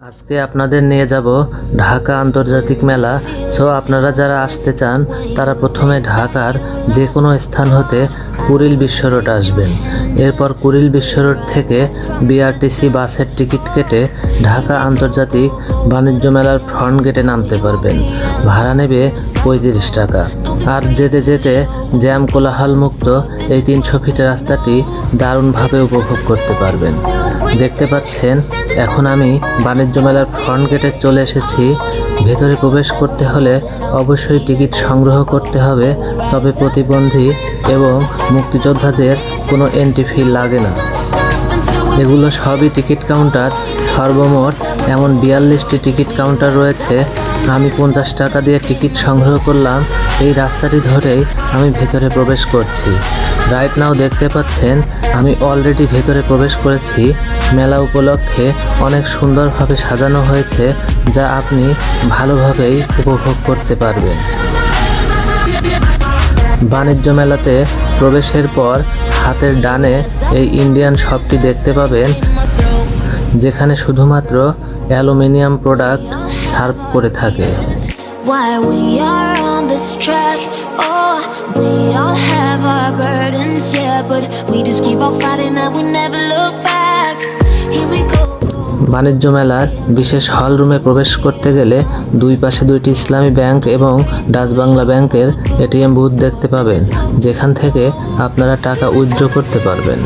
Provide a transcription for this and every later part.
আজকে আপনাদের নিয়ে যাব ঢাকা আন্তর্জাতিক মেলা। সো আপনারা যারা আসতে চান, তারা প্রথমে ঢাকার যে কোনো স্থান হতে কুড়িল বিশ্ব রোড আসবেন। এরপর কুড়িল বিশ্ব রোড থেকে বিআরটিসি বাসের টিকিট কেটে ঢাকা আন্তর্জাতিক বাণিজ্য মেলার ফ্রন্ট গেটে নামতে পারবেন। ভাড়া নেবে পঁয়ত্রিশ টাকা। আর যেতে যেতে জ্যাম কোলাহল মুক্ত এই তিনশো ফিট রাস্তাটি দারুণভাবে উপভোগ করতে পারবেন। দেখতে পাচ্ছেন, এখন আমি বাণিজ্য মেলার ফ্রন্ট গেটে চলে এসেছি। ভেতরে প্রবেশ করতে হলে অবশ্যই টিকিট সংগ্রহ করতে হবে, তবে প্রতিবন্ধী এবং মুক্তিযোদ্ধাদের কোনো এন্ট্রি ফি লাগে না। এগুলো সবই টিকিট কাউন্টার, সর্বমোট এমন বিয়াল্লিশটি টিকিট কাউন্টার রয়েছে। আমি পঞ্চাশ টাকা দিয়ে টিকিট সংগ্রহ করলাম এই রাস্তাটি ধরেই আমি ভেতরে প্রবেশ করছি। রাইট নাও দেখতে পাচ্ছেন, আমি অলরেডি ভেতরে প্রবেশ করেছি। মেলা উপলক্ষে অনেক সুন্দরভাবে সাজানো হয়েছে, যা আপনি ভালোভাবেই উপভোগ করতে পারবেন। বাণিজ্য মেলাতে প্রবেশের পর হাতের ডানে এই ইন্ডিয়ান শপটি দেখতে পাবেন, যেখানে শুধুমাত্র অ্যালুমিনিয়াম প্রোডাক্ট সার্ভ করে থাকে। This track? Oh, we all have our burdens, yeah, but we just keep on fighting and we never বাণিজ্য মেলার বিশেষ হল রুমে প্রবেশ করতে গেলে দুই পাশে দুইটি ইসলামী ব্যাংক এবং ডাচ বাংলা ব্যাংকের এটিএম বুথ দেখতে পাবেন, যেখান থেকে আপনারা টাকা উইথড্র করতে পারবেন।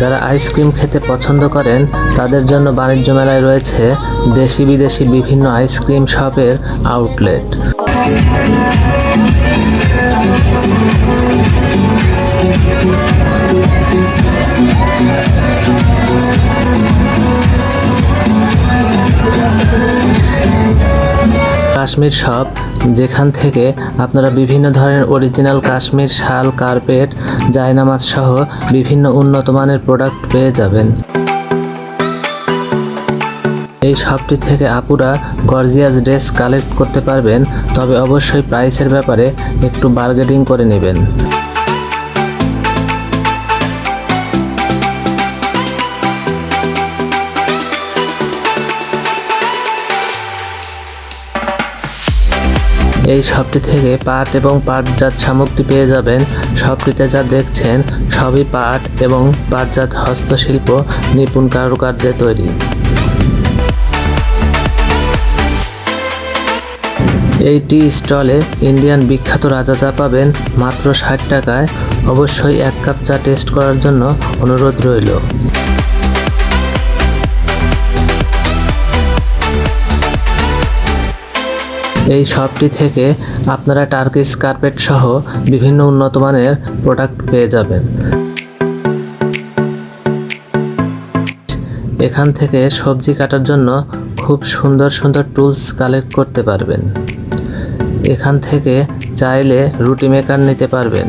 যারা আইসক্রিম খেতে পছন্দ করেন, তাদের জন্য বাণিজ্য মেলায় রয়েছে দেশি বিদেশি বিভিন্ন আইসক্রিম শপের আউটলেট কাশ্মীর শপ যেখান থেকে আপনারা বিভিন্ন ধরনের অরিজিনাল কাশ্মীর শাল কার্পেট জায়নামাজ সহ বিভিন্ন উন্নত মানের প্রোডাক্ট পেয়ে যাবেন। এই শপটি থেকে আপুরা গর্জিয়াস ড্রেস কালেক্ট করতে পারবেন, তবে অবশ্যই প্রাইসের ব্যাপারে একটু বার্গেটিং করে নেবেন। এই শপটি থেকে পাট এবং পাটজাত সামগ্রী পেয়ে যাবেন। শপটিতে যা দেখছেন সবই পাট এবং পাটজাত হস্তশিল্প নিপুণ কারুকার্যে তৈরি। এই টি স্টলে ইন্ডিয়ান বিখ্যাত রাজা চা পাবেন মাত্র ষাট টাকায়। অবশ্যই এক কাপ চা টেস্ট করার জন্য অনুরোধ রইল। এই শপটি থেকে আপনারা টার্কিস কার্পেট সহ বিভিন্ন উন্নত মানের প্রোডাক্ট পেয়ে যাবেন। এখান থেকে সবজি কাটার জন্য খুব সুন্দর সুন্দর টুলস কালেক্ট করতে পারবেন। এখান থেকে চাইলে রুটি মেকার নিতে পারবেন।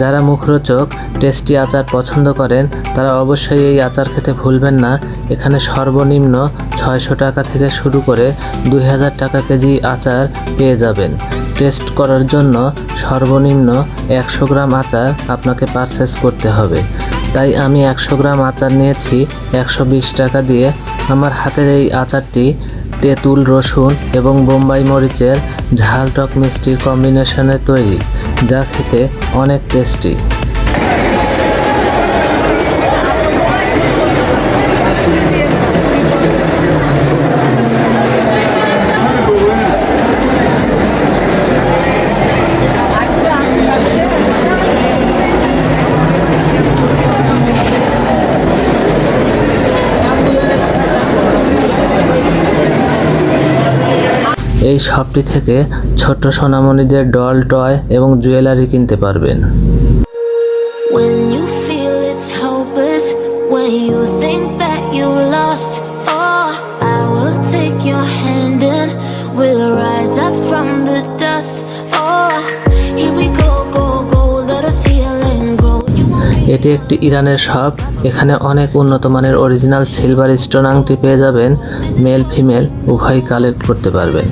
যারা মুখরোচক, টেস্টি আচার পছন্দ করেন, তারা অবশ্যই এই আচার খেতে ভুলবেন না। এখানে সর্বনিম্ন ছয়শো টাকা থেকে শুরু করে দুই হাজার টাকা কেজি আচার পেয়ে যাবেন। টেস্ট করার জন্য সর্বনিম্ন একশো গ্রাম আচার আপনাকে পারচেস করতে হবে। তাই আমি একশো গ্রাম আচার নিয়েছি, একশো বিশ টাকা দিয়ে আমার হাতের এই আচারটি তেঁতুল, রসুন এবং বোম্বাই মরিচের ঝাল টক মিষ্টির কম্বিনেশনে তৈরি, যা খেতে অনেক টেস্টি এই শপটি থেকে ছোট সোনামণিদের ডল টয় এবং জুয়েলারি কিনতে পারবেন। এটি একটি ইরানের শপ এখানে অনেক উন্নত মানের অরিজিনাল সিলভার স্টোন আংটি পেয়ে যাবেন মেল ফিমেল উভয় কালেক্ট করতে পারবেন।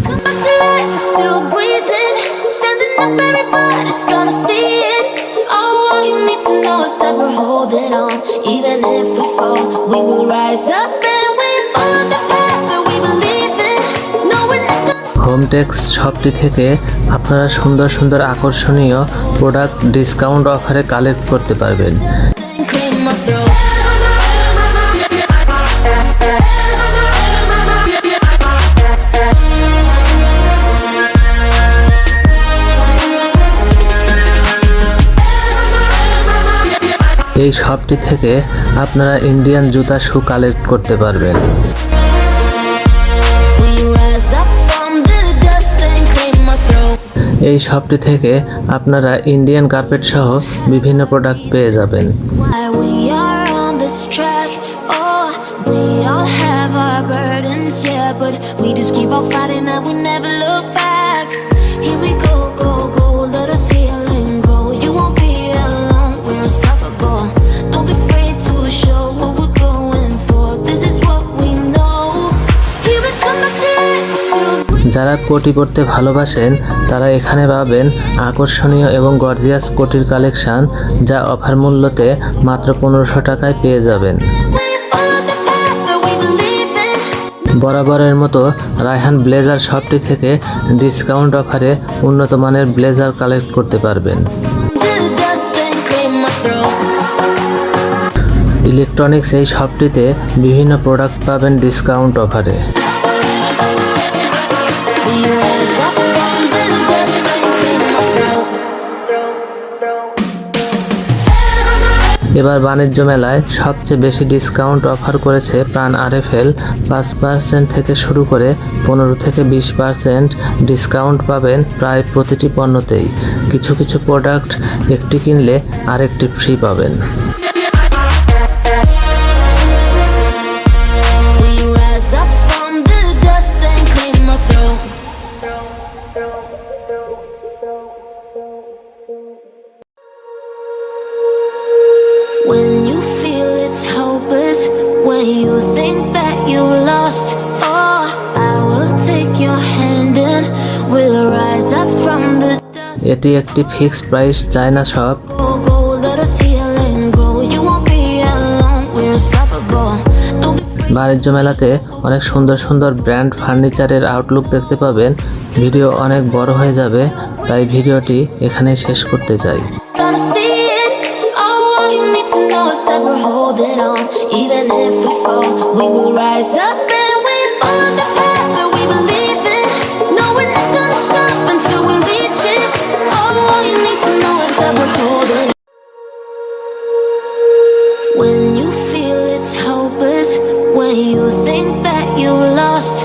Is that we're holding on. Even if we fall, we will rise up and we follow the path that we believe in. No, we're not gonna Hometex শপটি থেকে আপনারা সুন্দর সুন্দর আকর্ষণীয় প্রোডাক্ট ডিসকাউন্ট অফারে collect করতে পারবেন এই শপটি থেকে আপনারা ইন্ডিয়ান জুতা শু কালেক্ট করতে পারবেন। এই শপটি থেকে আপনারা ইন্ডিয়ান কার্পেট সহ বিভিন্ন প্রোডাক্ট পেয়ে যাবেন। But we just keep যারা কোটি পড়তে ভালোবাসেন, তারা এখানে পাবেন আকর্ষণীয় এবং গর্জিয়াস কোটির কালেকশন, যা অফার মূল্যতে মাত্র পনেরোশো টাকায় পেয়ে যাবেন. বরাবরের মতো রায়হান ব্লেজার শপটি থেকে ডিসকাউন্ট অফারে উন্নত মানের ব্লেজার কালেক্ট করতে পারবেন. ইলেকট্রনিক্স এই শপটিতে বিভিন্ন প্রোডাক্ট পাবেন ডিসকাউন্ট অফারে এবার বাণিজ্য মেলায় সবচেয়ে বেশি ডিসকাউন্ট অফার করেছে প্রাণ আরএফএল। পাঁচ পার্সেন্ট থেকে শুরু করে পনেরো থেকে বিশ পার্সেন্ট ডিসকাউন্ট পাবেন প্রায় প্রতিটি পণ্যতেই। কিছু কিছু প্রোডাক্ট একটি কিনলে আরেকটি ফ্রি পাবেন। When you feel it's hopeless, when you think that you lost, oh, I will take your hand and we'll rise up from the dust. এটি একটি ফিক্সড প্রাইস চায়না শপ. বাণিজ্য মেলাতে অনেক সুন্দর সুন্দর ব্র্যান্ড ফার্নিচারের আউটলুক দেখতে পাবেন ভিডিও অনেক বড় হয়ে যাবে তাই ভিডিওটি এখানেই শেষ করতে চাই if we fall, we will rise up and we follow the path that we believe in. No, we're not gonna stop until we reach it. All you need to know is that we're holding. When you feel it's hopeless, when you think that you lost,